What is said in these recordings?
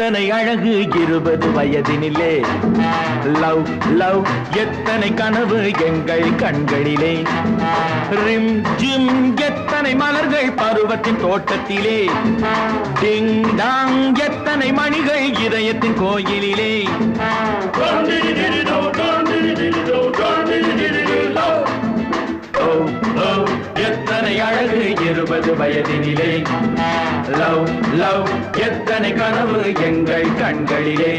எத்தனை அழகு இருபது வயதினிலே? லவ் லவ் எத்தனை கனவு எங்கள் கண்களிலே? ரிம் ஜிம் எத்தனை மலர்கள் பருவத்தின் தோட்டத்திலே? டிங் டாங் எத்தனை மணிகள் இதயத்தின் கோயிலிலே? இருபது வயதினிலே லவ் லவ் எத்தனை கனவு எங்கள் கண்களிலே.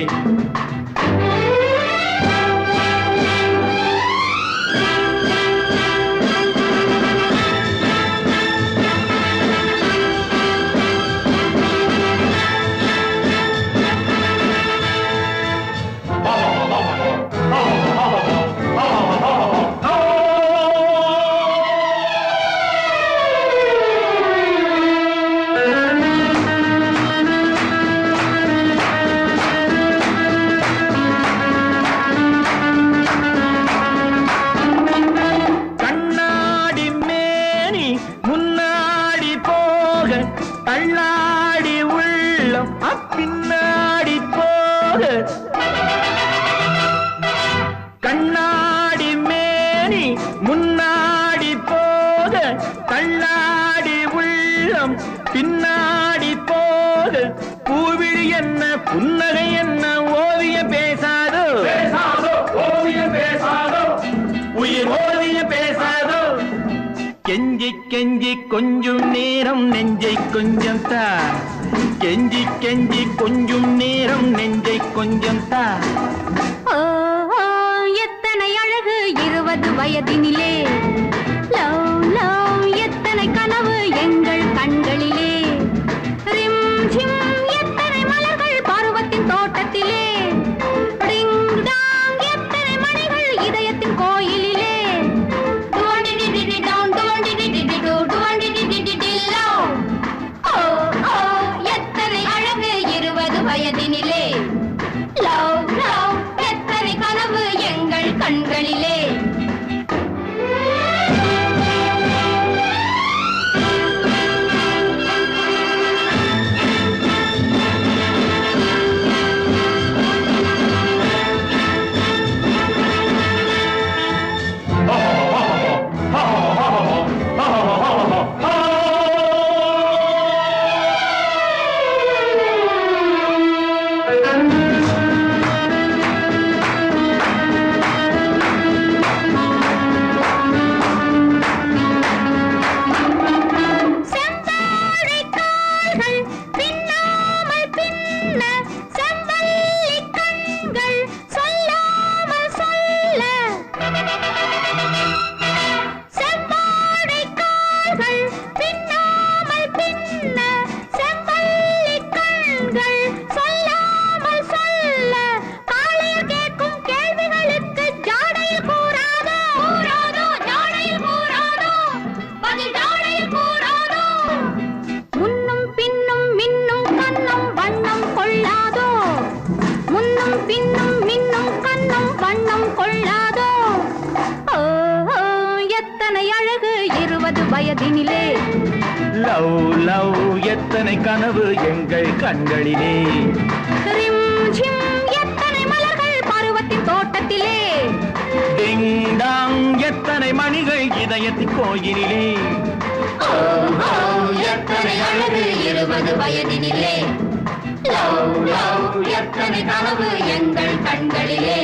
போக கண்ணாடி மேனி முன்னாடி போக தள்ளாடி உள்ளம் பின்னாடி போக பூவிழி என்ன புன்னகை என்ன ஓவியம் பேசாதோ? பேசாதோ ஓவியம் பேசாதோ? உயிர் ஓவியம் பேசாதோ? கெஞ்சி கெஞ்சி கொஞ்சம் நேரம் நெஞ்சை கொஞ்சம் தா கெஞ்சி கெஞ்சி கொஞ்சம் நேரம் நெஞ்சை கொஞ்சம் தா. எத்தனை அழகு இருபது வயதினிலே. வண்ணம் கொள்ளாதோ? எத்தனை அழகு இருபது வயதினிலே. லவ் லவ் எத்தனை கனவு எங்கள் கண்களிலே. ரிம் ஜிம் எத்தனை மலர்கள் பருவத்தின் தோட்டத்திலே. டிங் டாங் எத்தனை மணிகள் இதயத்தின் ஓ, எத்தனை அழகு இருபது வயதினிலே. எத்தனை கனவு எங்கள் கண்களிலே.